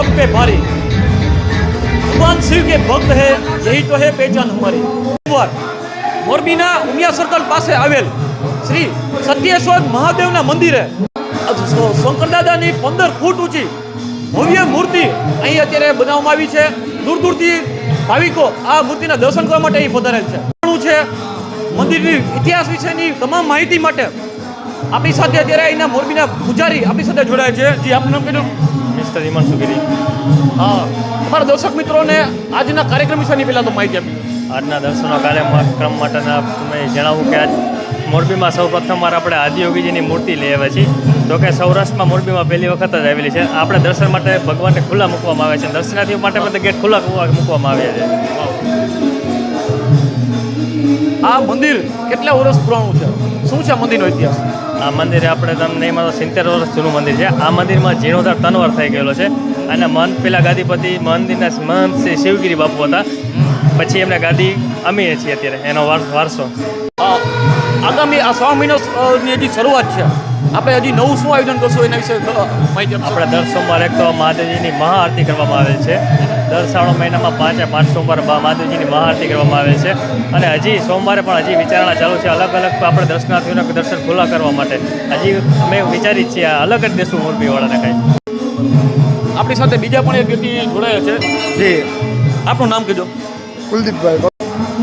सब पे भारी भगवान शिव के भक्त है यही तो है पहचान हमारी વાર મોરબીના ઉમિયા સર્કલ પાસે આવેલ શ્રી સત્યેશ્વર મહાદેવના મંદિરે શંકરદાદાની પંદર ફૂટ ઊંચી ભવ્ય મૂર્તિ અહીં અત્યારે બનાવવામાં આવી છે દૂર દૂરથી ભાવિકો આ મૂર્તિના દર્શન કરવા માટે અહીં પધારેલ છે શું છે મંદિરની ઇતિહાસ વિશેની તમામ માહિતી માટે આપણી સાથે અત્યારે અહીંના મોરબીના પૂજારી આપણી સાથે જોડાય છે જી આપનું નામ કીધું મિસ્ટર હિમાંશુ ગિરી હા અમારા દર્શક મિત્રોને આજના કાર્યક્રમ વિશેની પહેલાં તો માહિતી આપી. આજના દર્શનો કાર્યક્રમ માટેના તમે જણાવું કે આજ મોરબીમાં સૌ પ્રથમવાર આપણે આદિયોગીજીની મૂર્તિ લઈ આવ્યા છીએ. જોકે સૌરાષ્ટ્રમાં મોરબીમાં પહેલી વખત જ આવેલી છે. આપણે દર્શન માટે ભગવાનને ખુલ્લા મૂકવામાં આવે છે. દર્શનાર્થીઓ માટે બધા ગેટ ખુલ્લા મૂકવામાં આવ્યા છે. આ મંદિર કેટલા વર્ષ પુરાણું છે? શું છે મંદિરનો ઇતિહાસ? આ મંદિરે આપણે તમને એમાં તો સિત્તેર વર્ષ જૂનું મંદિર છે. આ મંદિરમાં જીર્ણોદ્ધાર તનવર થઈ ગયેલો છે. અને મન, પેલા ગાદીપતિ મંદિરના મહંત શ્રી શિવગીરી બાપુ હતા. પછી એમને ગાદી અમીએ છીએ અત્યારે, એનો વાર- વારસો આગામી આ સો મહિનાની હજી શરૂઆત છે. આપણે હજી નવું શું આયોજન કરશું એના વિશે માહિતી આપણે દર સોમવારે તો મહાદેવજીની મહાઆરતી કરવામાં આવે છે. દર શ્રાવણ મહિનામાં પાંચે પાંચ સોમવારે મહા- મહાદેવજીની મહાઆરતી કરવામાં આવે છે. અને હજી સોમવારે પણ હજી વિચારણા ચાલુ છે અલગ અલગ આપણે દર્શનાર્થીઓના દર્શન ખુલ્લા કરવા માટે. હજી અમે વિચારી છીએ આ અલગ જ દેશું મોરબીવાળાને કાંઈ. આપણી સાથે બીજા પણ એક વ્યક્તિ જોડાયા છે. જી. આપનું નામ કીધું કુલદીપભાઈ.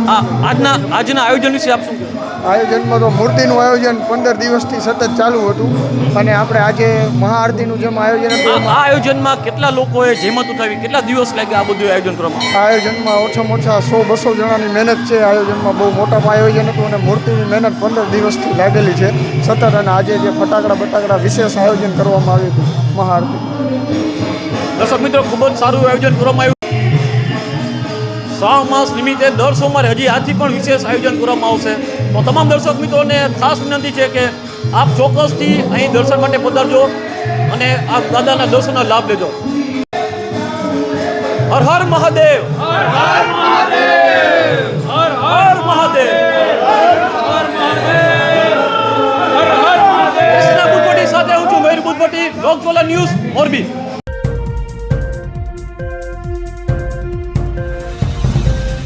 આ આજના આજના આયોજન વિશે આપ શું કહેશો? આયોજનમાં તો મૂર્તિનું આયોજન પંદર દિવસથી સતત ચાલુ હતું અને આપણે આજે મહાઆરતીનું જેમ આયોજન હતું આ આયોજનમાં કેટલા લોકોએ જેમત ઉઠાવી? કેટલા દિવસ લાગ્યા આ બધું આયોજન કરવામાં? આયોજનમાં ઓછામાં ઓછા સો બસો જણાની મહેનત છે. આયોજનમાં બહુ મોટા આયોજન હતું અને મૂર્તિની મહેનત પંદર દિવસથી લાગેલી છે. સતત અને આજે જે ફટાકડા બટાકડા વિશેષ આયોજન કરવામાં આવ્યું હતું મહાઆરતી. દર્શક મિત્રો ખૂબ જ સારું આયોજન કરવામાં આવ્યું. શ્રાવણ માસ નિમિત્તે દર સોમવારે હજી આજથી પણ વિશેષ આયોજન કરવામાં આવશે. તો તમામ દર્શક મિત્રોને ખાસ વિનંતી છે કે આપ ચોક્કસથી અહીં દર્શન માટે પધારજો અને આ દાદાના દર્શનનો લાભ લેજો. હર હર મહાદેવ. હર હર મહાદેવ. હર હર મહાદેવ સાથે હું છું મયુર લોકજ્વાલા ન્યૂઝ મોરબી.